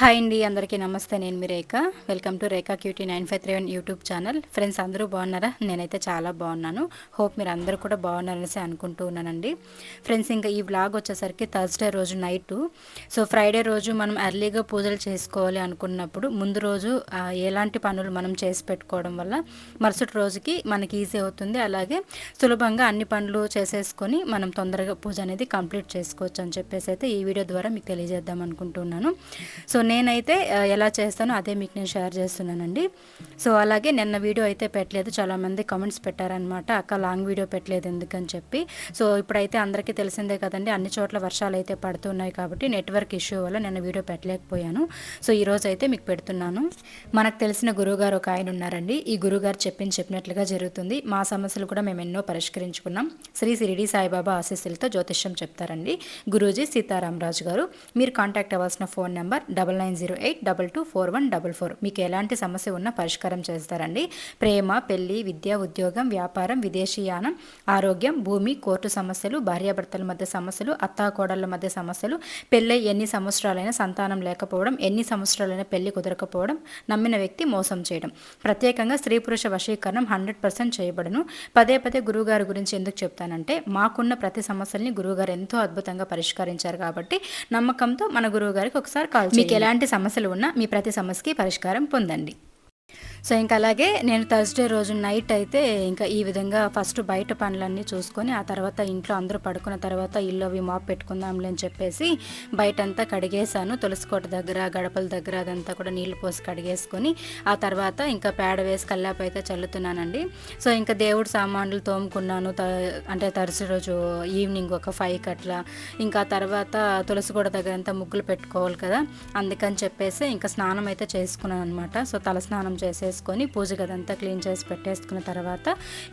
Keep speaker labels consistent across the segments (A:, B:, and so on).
A: Hi అండి అందరికీ నమస్తే. నేను మీ Rekha. Welcome to Rekha cutie nine five three one YouTube channel. Friends అందరూ బాగున్నారా? నేనైతే చాలా బాగున్నాను. హోప్ మీరు అందరూ కూడా బాగున్నారనేసి అనుకుంటూ ఉన్నానండి. ఫ్రెండ్స్ ఇంకా ఈ బ్లాగ్ వచ్చేసరికి థర్స్డే రోజు నైట్. సో ఫ్రైడే రోజు మనం ఎర్లీగా పూజలు చేసుకోవాలి అనుకున్నప్పుడు ముందు రోజు ఎలాంటి పనులు మనం చేసి పెట్టుకోవడం వల్ల మరుసటి రోజుకి మనకి ఈజీ అవుతుంది. అలాగే సులభంగా అన్ని పనులు చేసేసుకొని మనం తొందరగా పూజ అనేది కంప్లీట్ చేసుకోవచ్చు అని చెప్పేసి అయితే ఈ వీడియో ద్వారా మీకు తెలియజేద్దాం అనుకుంటున్నాను సో నేనైతే ఎలా చేస్తానో అదే మీకు నేను షేర్ చేస్తున్నానండి. సో అలాగే నిన్న వీడియో అయితే పెట్టలేదు. చాలామంది కామెంట్స్ పెట్టారనమాట అక్క లాంగ్ వీడియో పెట్టలేదు ఎందుకని చెప్పి. సో ఇప్పుడైతే అందరికీ తెలిసిందే కదండి. అన్ని చోట్ల వర్షాలు అయితే పడుతున్నాయి కాబట్టి నెట్వర్క్ ఇష్యూ వల్ల నిన్న వీడియో పెట్టలేకపోయాను. సో ఈ రోజు అయితే మీకు పెడుతున్నాను. మనకు తెలిసిన గురువుగారు ఒక ఆయన ఉన్నారండి. ఈ గురువుగారు చెప్పింది చెప్పినట్లుగా జరుగుతుంది. మా సమస్యలు కూడా మేము ఎన్నో పరిష్కరించుకున్నాం. శ్రీ సిరిడి సాయిబాబా ఆశీస్సులతో జ్యోతిష్యం చెప్తారండి. గురూజీ సీతారామరాజు గారు. మీరు కాంటాక్ట్ అవ్వాల్సిన phone number double nine zero eight double two four one double four. మీకు ఎలాంటి సమస్య ఉన్నా పరిష్కారం చేస్తారండి. ప్రేమ పెళ్ళి విద్య ఉద్యోగం వ్యాపారం విదేశీయానం ఆరోగ్యం భూమి కోర్టు సమస్యలు భార్యాభర్తల మధ్య సమస్యలు అత్తాకోడళ్ళ మధ్య సమస్యలు పెళ్ళై ఎన్ని సంవత్సరాలైనా సంతానం లేకపోవడం ఎన్ని సంవత్సరాలైనా పెళ్ళి కుదరకపోవడం నమ్మిన వ్యక్తి మోసం చేయడం. ప్రత్యేకంగా స్త్రీ పురుష వశీకరణం హండ్రెడ్ పర్సెంట్ చేయబడను. పదే పదే గురువుగారి గురించి ఎందుకు చెప్తానంటే మాకున్న ప్రతి సమస్యల్ని గురువుగారు ఎంతో అద్భుతంగా పరిష్కరించారు కాబట్టి నమ్మకంతో మన గురువు గారికి ఒకసారి కాల్ మీకు ఎలాంటి సమస్యలు ఉన్నా మీ ప్రతి సమస్యకి పరిష్కారం పొందండి. సో ఇంకా అలాగే నేను థర్స్డే రోజు నైట్ అయితే ఇంకా ఈ విధంగా ఫస్ట్ బయట పనులన్నీ చూసుకొని ఆ తర్వాత ఇంట్లో అందరూ పడుకున్న తర్వాత ఇల్లు అవి మాప్ పెట్టుకుందాంలే అని చెప్పేసి బయట అంతా కడిగేశాను తులసికోట దగ్గర గడపల దగ్గర అదంతా కూడా నీళ్ళు పోసి కడిగేసుకొని ఆ తర్వాత ఇంకా పేడ వేసి కల్లాపు అయితే చల్లుతున్నానండి. సో ఇంకా దేవుడు సామాన్లు తోముకున్నాను. త- అంటే థర్స్డే రోజు ఈవినింగ్ ఒక ఫైవ్ అట్లా ఇంకా తర్వాత తులసికోట దగ్గర అంతా ముగ్గులు పెట్టుకోవాలి కదా అందుకని చెప్పేసి ఇంకా స్నానం అయితే చేసుకున్నాను అనమాట సో తల స్నానం చేసేసుకొని పూజ గదంతా క్లీన్ చేసి పెట్టేసుకున్న తర్వాత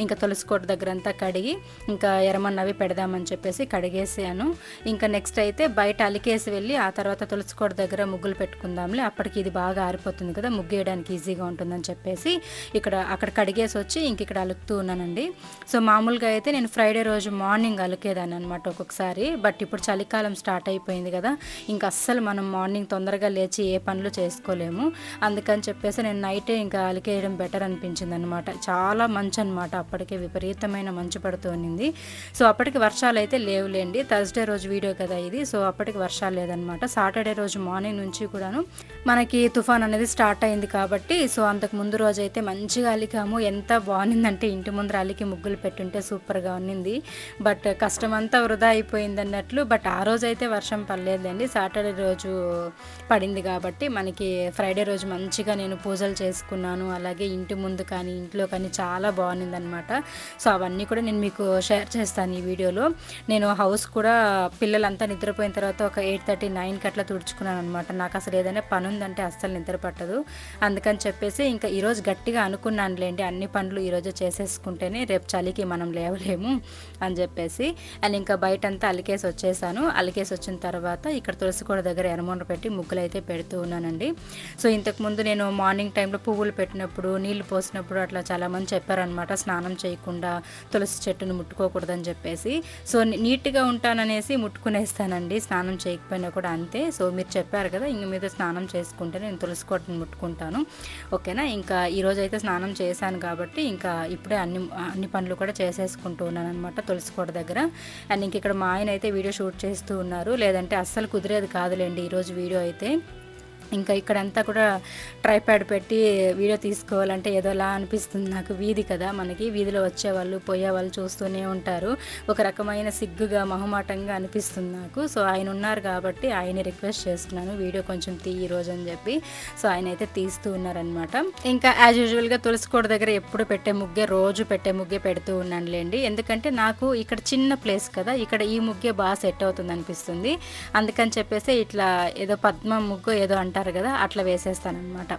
A: ఇంకా తులసి కోట దగ్గర అంతా కడిగి ఇంకా ఎర్రమన్నవి పెడదామని చెప్పేసి కడిగేసాను. ఇంకా నెక్స్ట్ అయితే బయట అలికేసి వెళ్ళి ఆ తర్వాత తులసి కోట దగ్గర ముగ్గులు పెట్టుకుందాంలే. అప్పటికి ఇది బాగా ఆరిపోతుంది కదా ముగ్గు వేయడానికి ఈజీగా ఉంటుందని చెప్పేసి ఇక్కడ అక్కడ కడిగేసి వచ్చి ఇంక ఇక్కడ అలుకుతూ ఉన్నానండి. సో మామూలుగా అయితే నేను ఫ్రైడే రోజు మార్నింగ్ అలికేదాన్ని అనమాట ఒక్కొక్కసారి. బట్ ఇప్పుడు చలికాలం స్టార్ట్ అయిపోయింది కదా ఇంకా అస్సలు మనం మార్నింగ్ తొందరగా లేచి ఏ పనులు చేసుకోలేము. అందుకని చెప్పేసి నేను నైటే ఇంకా అలికేయడం బెటర్ అనిపించింది అనమాట చాలా మంచు అనమాట అప్పటికే విపరీతమైన మంచు పడుతూ ఉన్నింది. సో అప్పటికి వర్షాలు అయితే లేవులేండి. థర్స్డే రోజు వీడియో కదా ఇది. సో అప్పటికి వర్షాలు లేదనమాట సాటర్డే రోజు మార్నింగ్ నుంచి కూడాను మనకి తుఫాన్ అనేది స్టార్ట్ అయింది కాబట్టి సో అంతకు ముందు రోజు అయితే మంచిగా అలికాము ఎంత బాగుందంటే ఇంటి ముందర అలికి ముగ్గులు పెట్టుంటే సూపర్గా ఉన్నింది. బట్ కష్టం అంతా వృధా అయిపోయింది అన్నట్లు బట్ ఆ రోజు అయితే వర్షం పడలేదండి సాటర్డే రోజు పడింది కాబట్టి మనకి ఫ్రైడే రోజు మంచిగా నేను పూజలు చేసుకున్నాను అలాగే ఇంటి ముందు కానీ ఇంట్లో కానీ చాలా బాగుంది అనమాట సో అవన్నీ కూడా నేను మీకు షేర్ చేస్తాను ఈ వీడియోలో. నేను హౌస్ కూడా పిల్లలంతా నిద్రపోయిన తర్వాత ఒక ఎయిట్ థర్టీ నైన్కి అట్లా తుడుచుకున్నాను అనమాట నాకు అసలు ఏదైనా పని ఉందంటే అస్సలు నిద్ర పట్టదు. అందుకని చెప్పేసి ఇంకా ఈరోజు గట్టిగా అనుకున్నానులేండి అన్ని పనులు ఈరోజు చేసేసుకుంటేనే రేపు చలికి మనం లేవలేము అని చెప్పేసి. అండ్ ఇంకా బయట అంతా అలికేసి వచ్చేసాను. అలికేసి వచ్చిన తర్వాత ఇక్కడ తులసికోడ దగ్గర ఎరమొండ పెట్టి ముగ్గులు అయితే పెడుతూ ఉన్నానండి. సో ఇంతకుముందు నేను మార్నింగ్ టైంలో పువ్వులు పెట్టినప్పుడు నీళ్ళు పోసినప్పుడు అట్లా చాలామంది చెప్పారనమాట స్నానం చేయకుండా తులసి చెట్టును ముట్టుకోకూడదని చెప్పేసి. సో నీట్గా ఉంటాననేసి ముట్టుకునేస్తానండి స్నానం చేయకపోయినా కూడా అంతే. సో మీరు చెప్పారు కదా ఇంక మీద స్నానం చేసుకుంటే నేను తులసి కోటను ముట్టుకుంటాను. ఓకేనా? ఇంకా ఈరోజు అయితే స్నానం చేశాను కాబట్టి ఇంకా ఇప్పుడే అన్ని అన్ని పనులు కూడా చేసేసుకుంటూ ఉన్నాను అనమాట తులసి కోట దగ్గర. అండ్ ఇంక ఇక్కడ మా ఆయన అయితే వీడియో షూట్ చేస్తూ ఉన్నారు. లేదంటే అస్సలు కుదిరేది కాదులేండి ఈరోజు వీడియో అయితే. ఇంకా ఇక్కడంతా కూడా ట్రైప్యాడ్ పెట్టి వీడియో తీసుకోవాలంటే ఏదోలా అనిపిస్తుంది నాకు. వీధి కదా మనకి. వీధిలో వచ్చేవాళ్ళు పోయేవాళ్ళు చూస్తూనే ఉంటారు. ఒక రకమైన సిగ్గుగా మొహమాటంగా అనిపిస్తుంది నాకు. సో ఆయన ఉన్నారు కాబట్టి ఆయన రిక్వెస్ట్ చేసుకున్నాను వీడియో కొంచెం తీ ఈ రోజు అని చెప్పి. సో ఆయన అయితే తీస్తూ ఉన్నారనమాట ఇంకా యాజ్ యూజువల్గా తులసికోట దగ్గర ఎప్పుడు పెట్టే ముగ్గే రోజు పెట్టే ముగ్గే పెడుతూ ఉన్నానులేండి. ఎందుకంటే నాకు ఇక్కడ చిన్న ప్లేస్ కదా. ఇక్కడ ఈ ముగ్గే బాగా సెట్ అవుతుంది అనిపిస్తుంది అందుకని చెప్పేసి ఇట్లా ఏదో పద్మ ముగ్గు ఏదో అంటారు కదా అట్లా వేసేస్తాను అనమాట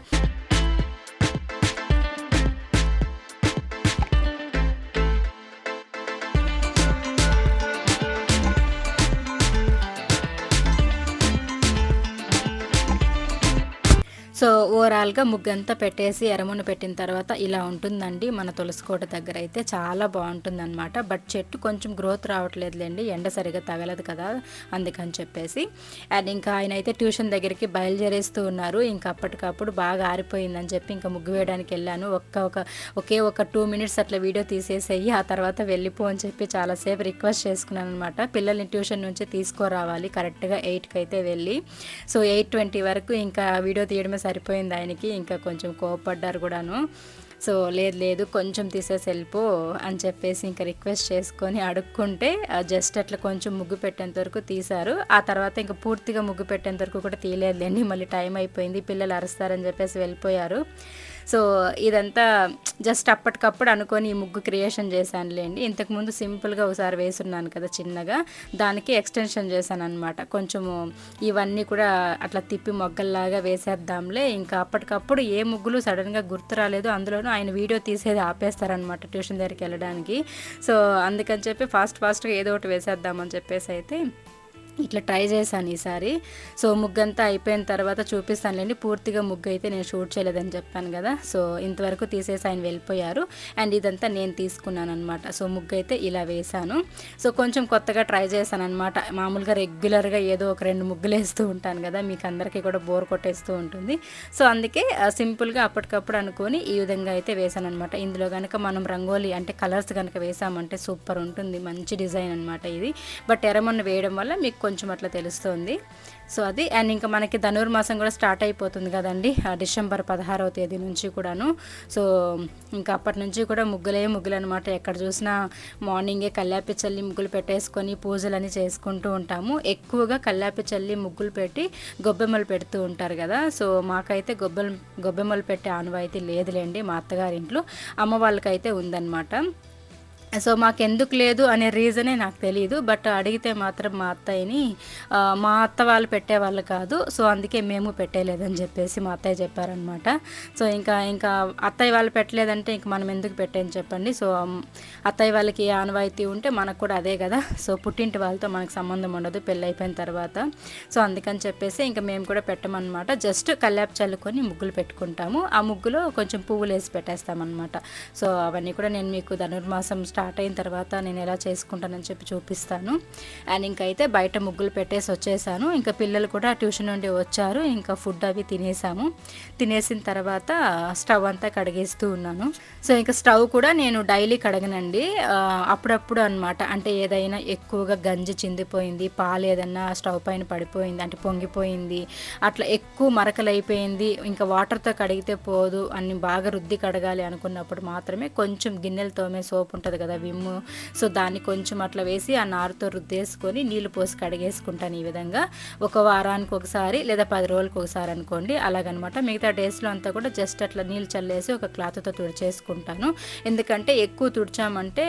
A: ఓవరాల్గా ముగ్గంతా పెట్టేసి ఎరమున పెట్టిన తర్వాత ఇలా ఉంటుందండి. మన తులసికోట దగ్గర అయితే చాలా బాగుంటుందన్నమాట. బట్ చెట్టు కొంచెం గ్రోత్ రావట్లేదులేండి. ఎండ సరిగా తగలదు కదా అందుకని చెప్పేసి. అండ్ ఇంకా ఆయన అయితే ట్యూషన్ దగ్గరికి బయలుదేరేస్తూ ఉన్నారు. ఇంకా అప్పటికప్పుడు బాగా ఆరిపోయిందని చెప్పి ఇంకా ముగ్గు వేయడానికి వెళ్ళాను. ఒక్క ఒక ఒకే ఒక టూ మినిట్స్ అట్లా వీడియో తీసేసేయి ఆ తర్వాత వెళ్ళిపో అని చెప్పి చాలాసేపు రిక్వెస్ట్ చేసుకున్నాను అనమాట పిల్లల్ని ట్యూషన్ నుంచి తీసుకురావాలి. కరెక్ట్గా ఎయిట్కి అయితే వెళ్ళి. సో ఎయిట్ ట్వంటీ వరకు ఇంకా వీడియో తీయడమే సరిపోయింది ఆయనకి ఇంకా కొంచెం కోపడ్డారు కూడాను. సో లేదు లేదు కొంచెం తీసేసి వెళ్ళిపో అని చెప్పేసి ఇంకా రిక్వెస్ట్ చేసుకొని అడుక్కుంటే జస్ట్ అట్లా కొంచెం ముగ్గు పెట్టేంత వరకు తీశారు. ఆ తర్వాత ఇంకా పూర్తిగా ముగ్గు పెట్టేంత వరకు కూడా తీయలేదులేండి మళ్ళీ టైం అయిపోయింది పిల్లలు అరుస్తారని చెప్పేసి వెళ్ళిపోయారు. సో ఇదంతా జస్ట్ అప్పటికప్పుడు అనుకొని ఈ ముగ్గు క్రియేషన్ చేశానులేండి. ఇంతకుముందు సింపుల్గా ఒకసారి వేసున్నాను కదా చిన్నగా దానికి ఎక్స్టెన్షన్ చేశాను అనమాట కొంచెము ఇవన్నీ కూడా అట్లా తిప్పి మొగ్గల్లాగా వేసేద్దాంలే. ఇంకా అప్పటికప్పుడు ఏ ముగ్గులు సడన్గా గుర్తు రాలేదు అందులోనూ ఆయన వీడియో తీసేది ఆపేస్తారనమాట ట్యూషన్ దగ్గరికి వెళ్ళడానికి. సో అందుకని చెప్పి ఫాస్ట్ ఫాస్ట్గా ఏదో ఒకటి వేసేద్దామని చెప్పేసి అయితే ఇట్లా ట్రై చేశాను ఈసారి. సో ముగ్గంతా అయిపోయిన తర్వాత చూపిస్తానులేండి. పూర్తిగా ముగ్గు అయితే నేను షూట్ చేయలేదని చెప్పాను కదా. సో ఇంతవరకు తీసేసి ఆయన వెళ్ళిపోయారు. అండ్ ఇదంతా నేను తీసుకున్నాను అనమాట సో ముగ్గు అయితే ఇలా వేశాను. సో కొంచెం కొత్తగా ట్రై చేశాను అనమాట మామూలుగా రెగ్యులర్గా ఏదో ఒక రెండు ముగ్గులు వేస్తూ ఉంటాను కదా. మీకు అందరికీ కూడా బోర్ కొట్టేస్తూ ఉంటుంది. సో అందుకే సింపుల్గా అప్పటికప్పుడు అనుకొని ఈ విధంగా అయితే వేశాను అనమాట ఇందులో కనుక మనం రంగోలీ అంటే కలర్స్ కనుక వేసామంటే సూపర్ ఉంటుంది. మంచి డిజైన్ అనమాట ఇది. బట్ ఎర్రమన్ను వేయడం వల్ల మీకు కొంచెం అట్లా తెలుస్తుంది. సో అది అండ్ ఇంకా మనకి ధనుర్మాసం కూడా స్టార్ట్ అయిపోతుంది కదండి డిసెంబర్ పదహారవ తేదీ నుంచి కూడాను. సో ఇంకా అప్పటి నుంచి కూడా ముగ్గులే ముగ్గులు అనమాట ఎక్కడ చూసినా మార్నింగే కల్లాపి చల్లి ముగ్గులు పెట్టేసుకొని పూజలని చేసుకుంటూ ఉంటాము. ఎక్కువగా కల్లాపి చల్లి ముగ్గులు పెట్టి గొబ్బెమ్మలు పెడుతూ ఉంటారు కదా. సో మాకైతే గొబ్బెలు గొబ్బెమ్మలు పెట్టే ఆనవాయితీ లేదులేండి మా అత్తగారింట్లో. అమ్మ వాళ్ళకైతే ఉందన్నమాట. సో మాకు ఎందుకు లేదు అనే రీజనే నాకు తెలియదు బట్ అడిగితే మాత్రం మా అత్తయ్యని మా అత్త వాళ్ళు పెట్టేవాళ్ళు కాదు. సో అందుకే మేము పెట్టేలేదని చెప్పేసి మా అత్తయ్య చెప్పారనమాట సో ఇంకా ఇంకా అత్తయ్య వాళ్ళు పెట్టలేదంటే ఇంక మనం ఎందుకు పెట్టని చెప్పండి. సో అత్తయ్య వాళ్ళకి ఆనవాయితీ ఉంటే మనకు కూడా అదే కదా. సో పుట్టింటి వాళ్ళతో మనకు సంబంధం ఉండదు పెళ్ళి అయిపోయిన తర్వాత. సో అందుకని చెప్పేసి ఇంకా మేము కూడా పెట్టమన్నమాట. జస్ట్ కల్లాపు చల్లుకొని ముగ్గులు పెట్టుకుంటాము. ఆ ముగ్గులో కొంచెం పువ్వులు వేసి పెట్టేస్తామన్నమాట. సో అవన్నీ కూడా నేను మీకు ధనుర్మాసం స్టార్ట్ అయిన తర్వాత నేను ఎలా చేసుకుంటానని చెప్పి చూపిస్తాను. అండ్ ఇంకైతే బయట ముగ్గులు పెట్టేసి వచ్చేసాను. ఇంకా పిల్లలు కూడా ట్యూషన్ నుండి వచ్చారు. ఇంకా ఫుడ్ అవి తినేసాము. తినేసిన తర్వాత స్టవ్ అంతా కడిగేస్తూ ఉన్నాను. సో ఇంకా స్టవ్ కూడా నేను డైలీ కడగనండి. అప్పుడప్పుడు అనమాట అంటే ఏదైనా ఎక్కువగా గంజి చిందిపోయింది పాలు ఏదన్నా స్టవ్ పైన పడిపోయింది అంటే పొంగిపోయింది అట్లా ఎక్కువ మరకలు అయిపోయింది ఇంకా వాటర్తో కడిగితే పోదు అని బాగా రుద్ది కడగాలి అనుకున్నప్పుడు మాత్రమే కొంచెం గిన్నెలు తోమే సోప్ ఉంటుంది కదా విమ్ సో దాన్ని కొంచెం అట్లా వేసి ఆ నారుతో రుద్దేసుకొని నీళ్ళు పోసి కడిగేసుకుంటాను ఈ విధంగా. ఒక వారానికి ఒకసారి లేదా పది రోజులకు ఒకసారి అనుకోండి. అలాగనమాట. మిగతా డేస్లో అంతా కూడా జస్ట్ అట్లా నీళ్ళు చల్లేసి ఒక క్లాత్తో తుడిచేసుకుంటాను. ఎందుకంటే ఎక్కువ తుడిచామంటే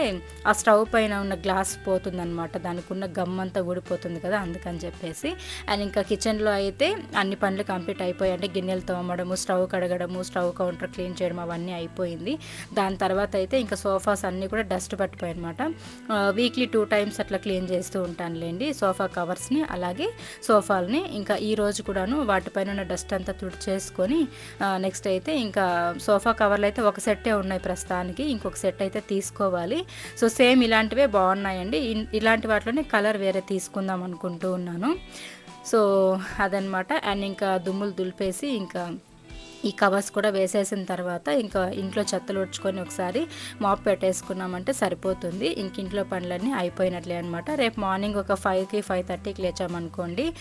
A: ఆ స్టవ్ పైన ఉన్న గ్లాస్ పోతుందన్నమాట దానికి ఉన్న గమ్ అంతా ఊడిపోతుంది కదా అందుకని చెప్పేసి. అండ్ ఇంకా కిచెన్లో అయితే అన్ని పనులు కంప్లీట్ అయిపోయాయి అంటే గిన్నెలు తోమడము స్టవ్ కడగడము స్టవ్ కౌంటర్ క్లీన్ చేయడం అవన్నీ అయిపోయింది. దాని తర్వాత అయితే ఇంకా సోఫాస్ అన్నీ కూడా డస్ట్ పట్టిపోయి అనమాట వీక్లీ టూ టైమ్స్ అట్లా క్లీన్ చేస్తూ ఉంటానులేండి సోఫా కవర్స్ని అలాగే సోఫాలని. ఇంకా ఈ రోజు కూడాను వాటిపైన ఉన్న డస్ట్ అంతా తుడిచేసుకొని నెక్స్ట్ అయితే ఇంకా సోఫా కవర్లు అయితే ఒక సెట్టే ఉన్నాయి ప్రస్తుతానికి ఇంకొక సెట్ అయితే తీసుకోవాలి. సో సేమ్ ఇలాంటివే బాగున్నాయండి. ఇలాంటి వాటిలోనే కలర్ వేరే తీసుకుందాం అనుకుంటూ ఉన్నాను. సో అదనమాట. అండ్ ఇంకా దుమ్ములు దులిపేసి ఇంకా ఈ కవర్స్ కూడా వేసేసిన తర్వాత ఇంకా ఇంట్లో చెత్తలు ఉడ్చుకొని ఒకసారి మాప్ పెట్టేసుకున్నామంటే సరిపోతుంది. ఇంక ఇంట్లో పనులన్నీ అయిపోయినట్లే అనమాట రేపు మార్నింగ్ ఒక ఫైవ్కి ఫైవ్ థర్టీకి లేచామనుకోండి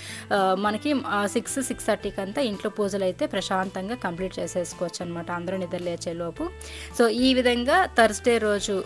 A: మనకి సిక్స్ సిక్స్ థర్టీకి అంతా ఇంట్లో పూజలు అయితే ప్రశాంతంగా కంప్లీట్ చేసేసుకోవచ్చు అనమాట అందరూ నిద్ర లేచేలోపు సో ఈ విధంగా థర్స్డే రోజు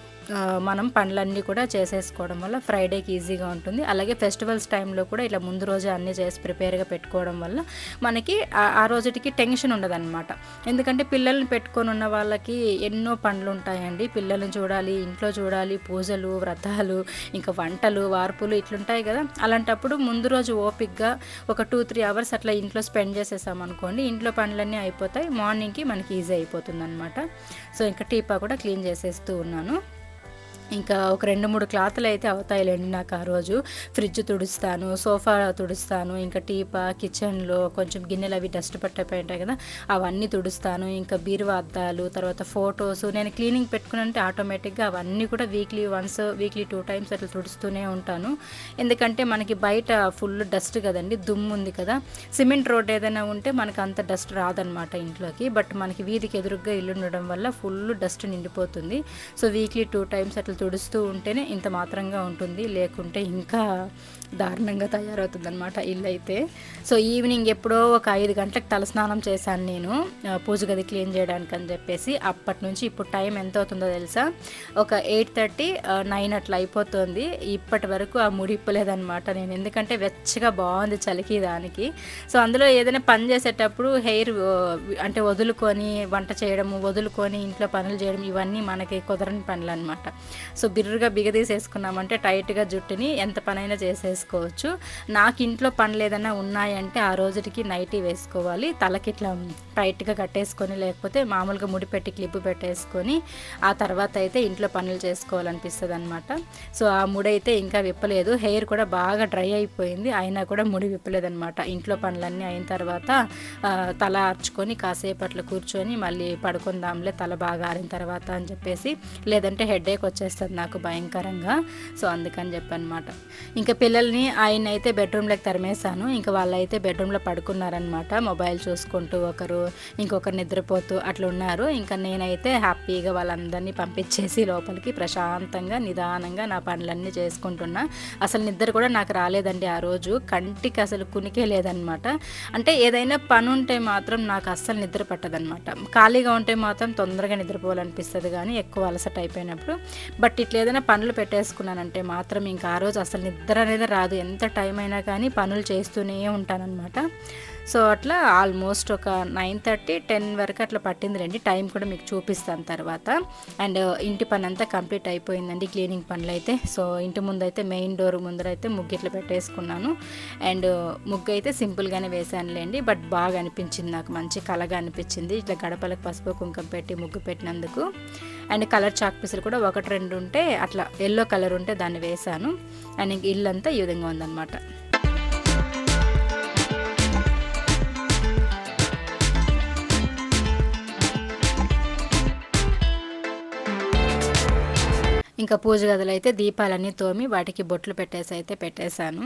A: మనం పనులన్నీ కూడా చేసేసుకోవడం వల్ల ఫ్రైడేకి ఈజీగా ఉంటుంది. అలాగే ఫెస్టివల్స్ టైంలో కూడా ఇలా ముందు రోజు అన్నీ చేసి ప్రిపేర్గా పెట్టుకోవడం వల్ల మనకి ఆ రోజుటికి టెన్షన్ ఉండదన్నమాట. ఎందుకంటే పిల్లల్ని పెట్టుకొని ఉన్న వాళ్ళకి ఎన్నో పనులు ఉంటాయండి. పిల్లల్ని చూడాలి ఇంట్లో చూడాలి పూజలు వ్రతాలు ఇంకా వంటలు వార్పులు ఇట్లుంటాయి కదా. అలాంటప్పుడు ముందు రోజు ఓపిక్గా ఒక టూ త్రీ అవర్స్ అట్లా ఇంట్లో స్పెండ్ చేసేసామనుకోండి ఇంట్లో పనులన్నీ అయిపోతాయి. మార్నింగ్కి మనకి ఈజీ అయిపోతుంది అనమాట సో ఇంకా టీపా కూడా క్లీన్ చేసేస్తూ ఉన్నాను. ఇంకా ఒక రెండు మూడు క్లాత్లు అయితే అవుతాయిలేండి నాకు ఆ రోజు. ఫ్రిడ్జ్ తుడుస్తాను సోఫా తుడుస్తాను ఇంకా టీపా కిచెన్లో కొంచెం గిన్నెలు అవి డస్ట్ పట్టిపోయి ఉంటాయి కదా అవన్నీ తుడుస్తాను. ఇంకా బీరువా అద్దాలు తర్వాత ఫొటోస్ నేను క్లీనింగ్ పెట్టుకున్నంటే ఆటోమేటిక్గా అవన్నీ కూడా weekly once weekly two times అట్లా తుడుస్తూనే ఉంటాను. ఎందుకంటే మనకి బయట ఫుల్ డస్ట్ కదండి దుమ్ము ఉంది కదా సిమెంట్ రోడ్ ఏదైనా ఉంటే మనకు అంత డస్ట్ రాదనమాట ఇంట్లోకి. బట్ మనకి వీధికి ఎదురుగ్గా ఇల్లు ఉండడం వల్ల ఫుల్ డస్ట్ నిండిపోతుంది. సో వీక్లీ టూ టైమ్స్ అట్లా తుడుస్తూ ఉంటేనే ఇంత మాత్రంగా ఉంటుంది లేకుంటే ఇంకా దారుణంగా తయారవుతుంది అనమాట ఇల్లు అయితే సో ఈవినింగ్ ఎప్పుడో ఒక ఐదు గంటలకు తలస్నానం చేశాను నేను పూజ గది క్లీన్ చేయడానికి అని చెప్పేసి. అప్పటి నుంచి ఇప్పుడు టైం ఎంత అవుతుందో తెలుసా? ఒక ఎయిట్ థర్టీ నైన్ అట్లా అయిపోతుంది. ఇప్పటి వరకు ఆ ముడిప్పలేదనమాట నేను. ఎందుకంటే వెచ్చగా బాగుంది చలికి దానికి. సో అందులో ఏదైనా పని చేసేటప్పుడు హెయిర్ అంటే వదులుకొని వంట చేయడము వదులుకొని ఇంట్లో పనులు చేయడం ఇవన్నీ మనకి కుదరని పనులు అనమాట సో బిర్రుగా బిగదీసేసుకున్నామంటే టైట్గా జుట్టుని ఎంత పనైనా చేసేసుకోవచ్చు. నాకు ఇంట్లో పనులు ఏదైనా ఉన్నాయంటే ఆ రోజుకి నైటీ వేసుకోవాలి. తలకి ఇట్లా టైట్గా కట్టేసుకొని లేకపోతే మామూలుగా ముడి పెట్టి క్లిప్ పెట్టేసుకొని ఆ తర్వాత అయితే ఇంట్లో పనులు చేసుకోవాలనిపిస్తుంది అనమాట సో ఆ ముడి అయితే ఇంకా విప్పలేదు. హెయిర్ కూడా బాగా డ్రై అయిపోయింది. అయినా కూడా ముడి విప్పలేదనమాట ఇంట్లో పనులన్నీ అయిన తర్వాత తల ఆర్చుకొని కాసేపు అట్లా కూర్చొని మళ్ళీ పడుకుందాంలే తల బాగా ఆరిన తర్వాత అని చెప్పేసి లేదంటే హెడేక్ వచ్చేస్తుంది నాకు భయంకరంగా. సో అందుకని చెప్పనమాట ఇంకా పిల్లల్ని ఆయన అయితే బెడ్రూమ్లోకి తరిమేశాను. ఇంకా వాళ్ళైతే బెడ్రూమ్లో పడుకున్నారనమాట మొబైల్ చూసుకుంటూ ఒకరు ఇంకొకరు నిద్రపోతూ అట్లా ఉన్నారు. ఇంకా నేనైతే హ్యాపీగా వాళ్ళందరినీ పంపించేసి లోపలికి ప్రశాంతంగా నిదానంగా నా పనులన్నీ చేసుకుంటున్నా. అసలు నిద్ర కూడా నాకు రాలేదండి ఆ రోజు. కంటికి అసలు కునికే లేదనమాట అంటే ఏదైనా పని ఉంటే మాత్రం నాకు అస్సలు నిద్ర పట్టదనమాట ఖాళీగా ఉంటే మాత్రం తొందరగా నిద్రపోవాలనిపిస్తుంది కానీ ఎక్కువ అలసట అయిపోయినప్పుడు. బట్ ఇట్లా ఏదైనా పనులు పెట్టేసుకున్నానంటే మాత్రం ఇంకా ఆ రోజు అసలు నిద్ర అనేది రాదు. ఎంత టైం అయినా కానీ పనులు చేస్తూనే ఉంటానన్నమాట. సో అట్లా ఆల్మోస్ట్ ఒక నైన్ థర్టీ టెన్ వరకు అట్లా పట్టింది రండి. టైం కూడా మీకు చూపిస్తాను తర్వాత. అండ్ ఇంటి పని అంతా కంప్లీట్ అయిపోయిందండి క్లీనింగ్ పనులు అయితే సో ఇంటి ముందు అయితే మెయిన్ డోర్ ముందర అయితే ముగ్గు ఇట్లా పెట్టేసుకున్నాను. అండ్ ముగ్గు అయితే సింపుల్గానే వేసానులేండి బట్ బాగా అనిపించింది నాకు. మంచి కలగా అనిపించింది. ఇట్లా గడపలకు పసుపు కుంకం పెట్టి ముగ్గు పెట్టినందుకు. అండ్ కలర్ చాక్ పీసులు కూడా ఒకటి రెండు ఉంటే అట్లా ఎల్లో కలర్ ఉంటే దాన్ని వేశాను. అండ్ ఇంక ఇల్లంతా ఈ విధంగా ఉందన్నమాట. ఇంకా పూజ గదులు అయితే దీపాలన్నీ తోమి వాటికి బొట్లు పెట్టేసి అయితే పెట్టేశాను.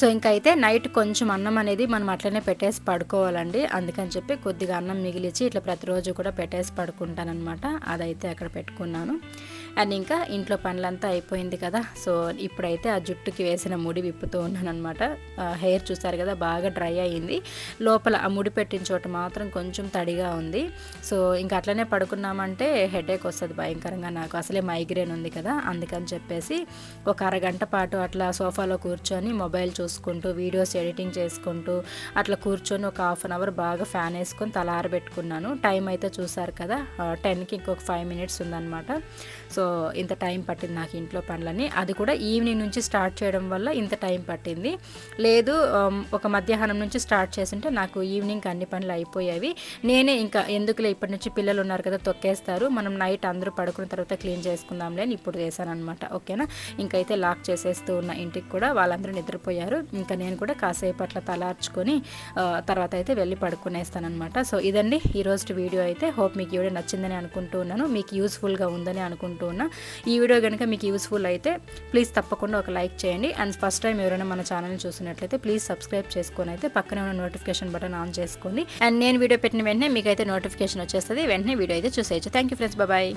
A: సో ఇంకైతే నైట్ కొంచెం అన్నం అనేది మనం అట్లనే పెట్టేసి పడుకోవాలండి. అందుకని చెప్పి కొద్దిగా అన్నం మిగిలిచి ఇట్లా ప్రతిరోజు కూడా పెట్టేసి పడుకుంటానమాట అదైతే అక్కడ పెట్టుకున్నాను. అండ్ ఇంకా ఇంట్లో పనులంతా అయిపోయింది కదా. సో ఇప్పుడైతే ఆ జుట్టుకి వేసిన ముడి విప్పుతూ ఉన్నాను అనమాట హెయిర్ చూసారు కదా బాగా డ్రై అయ్యింది లోపల ఆ ముడి పెట్టిన చోట మాత్రం కొంచెం తడిగా ఉంది. సో ఇంకా అట్లనే పడుకున్నామంటే హెడేక్ వస్తుంది భయంకరంగా నాకు. అసలే మైగ్రేన్ ఉంది కదా. అందుకని చెప్పేసి ఒక అరగంట పాటు అట్లా సోఫాలో కూర్చొని మొబైల్ చూసుకుంటూ వీడియోస్ ఎడిటింగ్ చేసుకుంటూ అట్లా కూర్చొని ఒక హాఫ్ అన్ అవర్ బాగా ఫ్యాన్ వేసుకొని తల ఆరబెట్టుకున్నాను. టైం అయితే చూసారు కదా టెన్కి ఇంకొక ఫైవ్ మినిట్స్ ఉందన్నమాట. సో ఇంత టైం పట్టింది నాకు ఇంట్లో పనులని అది కూడా ఈవినింగ్ నుంచి స్టార్ట్ చేయడం వల్ల ఇంత టైం పట్టింది. లేదు ఒక మధ్యాహ్నం నుంచి స్టార్ట్ చేస్తుంటే నాకు ఈవినింగ్ అన్ని పనులు అయిపోయేవి. నేనే ఇంకా ఎందుకులే ఇప్పటి నుంచి పిల్లలు ఉన్నారు కదా తొక్కేస్తారు. మనం నైట్ అందరూ పడుకున్న తర్వాత క్లీన్ చేసుకుందాంలే అని ఇప్పుడు చేశాను అనమాట ఓకేనా? ఇంకైతే లాక్ చేసేస్తూ ఉన్న ఇంటికి కూడా వాళ్ళందరూ నిద్రపోయారు. ఇంకా నేను కూడా కాసేపు అట్లా తలార్చుకొని తర్వాత అయితే వెళ్ళి పడుకునేస్తానమాట సో ఇదండి ఈరోజు వీడియో అయితే. హోప్ మీకు వీడియో నచ్చిందని అనుకుంటూ ఉన్నాను. మీకు యూస్ఫుల్గా ఉందని అనుకుంటూ ఉన్నా. ఈ వీడియో కనుక మీకు యూస్ఫుల్ అయితే ప్లీజ్ తప్పకుండా ఒక లైక్ చేయండి. అండ్ ఫస్ట్ టైం ఎవరైనా మన ఛానల్ని చూసినట్లయితే ప్లీజ్ సబ్స్క్రైబ్ చేసుకొని అయితే పక్కనే ఉన్న నోటిఫికేషన్ బటన్ ఆన్ చేసుకోండి. అండ్ నేను వీడియో పెట్టిన వెంటనే మీకు అయితే నోటిఫికేషన్ వచ్చేస్తుంది. వెంటనే వీడియో అయితే చూసేయచ్చు. Thank you friends bye.